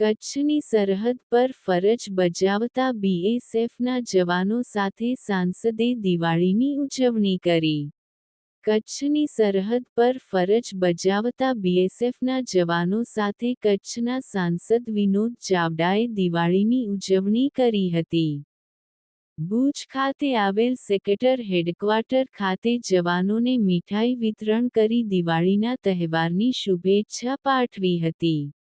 કચ્છની સરહદ પર ફરજ બજાવતા બીએસએફના જવાનો સાથે સાંસદે દિવાળીની ઉજવણી કરી. કચ્છની સરહદ પર ફરજ બજાવતા બીએસએફના જવાનો સાથે કચ્છના સાંસદ વિનોદ ચાવડાએ દિવાળીની ઉજવણી કરી હતી. ભુજ ખાતે આવેલ સેક્રેટર હેડક્વાર્ટર ખાતે જવાનોને મીઠાઈ વિતરણ કરી દિવાળીના તહેવારની શુભેચ્છા પાઠવી હતી.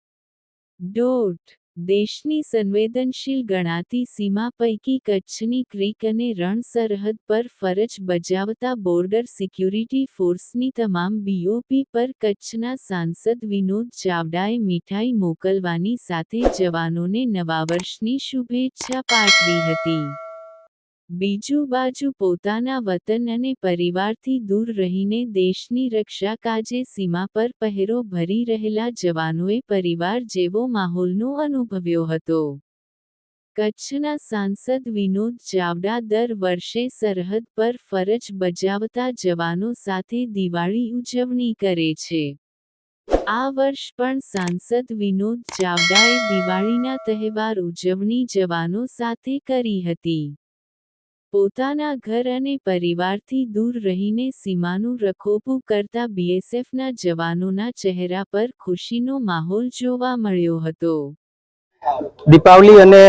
ડોટ દેશની સંવેદનશીલ ગણાતી સીમા પૈકી કચ્છની ક્રીક અને રણ સરહદ પર ફરજ બજાવતા બોર્ડર સિક્યુરિટી ફોર્સની તમામ બીઓપી પર કચ્છના સાંસદ વિનોદ ચાવડાએ મીઠાઈ મોકલવાની સાથે જવાનોને નવા વર્ષની શુભેચ્છા પાઠવી હતી. બીજુ બાજુ પોતાના વતન અને પરિવારથી દૂર રહીને દેશની રક્ષા કાજે સીમા પર પહેરો ભરી રહેલા જવાનોએ પરિવાર જેવો માહોલનો અનુભવ્યો હતો. કચ્છના સાંસદ વિનોદ ચાવડા દર વર્ષે સરહદ પર ફરજ બજાવતા જવાનો સાથે દિવાળી ઉજવણી કરે છે. આ વર્ષ પણ સાંસદ વિનોદ ચાવડાએ દિવાળીના તહેવાર ઉજવણી જવાનો સાથે કરી હતી. પોતાના ઘર અને પરિવારથી દૂર રહીને સીમાનું રખોપું કરતા બીએસએફના જવાનોના ચહેરા પર ખુશીનો માહોલ જોવા મળ્યો હતો. દીપાવલી અને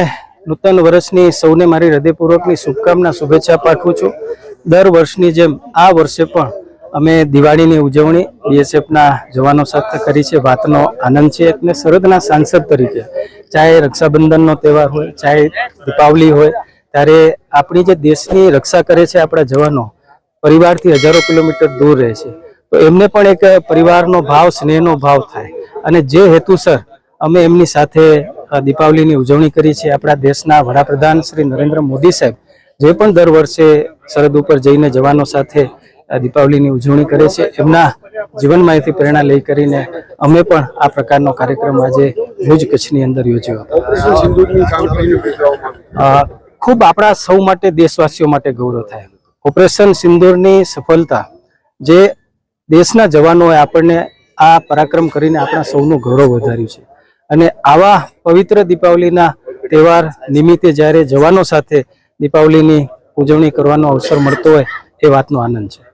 નૂતન વર્ષની સૌને મારી હૃદયપૂર્વકની શુભકામના, શુભેચ્છા પાઠવું છું. દર વર્ષની જેમ આ વર્ષે પણ અમે દિવાળીની ઉજવણી બીએસએફના જવાનો સાથે કરી છે. વાતનો આનંદ છે અને સરહદના સાંસદ તરીકે. ચાહે રક્ષાબંધનનો તહેવાર હોય, ચાહે દીપાવલી હોય ત્યારે આપણી જે દેશની રક્ષા કરે છે આપણા જવાનો પરિવારથી હજારો કિલોમીટર દૂર રહે છે. તો એમને પણ એક પરિવારનો ભાવ સ્નેહનો ભાવ થાય. અને જે હેતુસર અમે એમની સાથે દીપાવલીની ઉજવણી કરી છે આપણા દેશના વડાપ્રધાન શ્રી નરેન્દ્ર મોદી સાહેબ જે પણ દર વર્ષે સરહદ ઉપર જઈને જવાનો સાથે દીપાવલીની ઉજવણી કરે છે. એમના જીવનમાંથી પ્રેરણા લઈ કરીને અમે પણ આ પ્રકારનો કાર્યક્રમ આજે ભુજ કચ્છની અંદર યોજ્યો. હતો ખૂબ આપણા સૌ માટે, દેશવાસીઓ માટે ગૌરવ થાય. ઓપરેશન સિંદૂરની સફળતા જે દેશના જવાનોએ આપણને આ પરાક્રમ કરીને આપણા સૌનું ગૌરવ વધાર્યું છે. અને આવા પવિત્ર દીપાવલીના તહેવાર નિમિત્તે જ્યારે જવાનો સાથે દીપાવલીની ઉજવણી કરવાનો અવસર મળતો હોય, એ વાતનો આનંદ છે.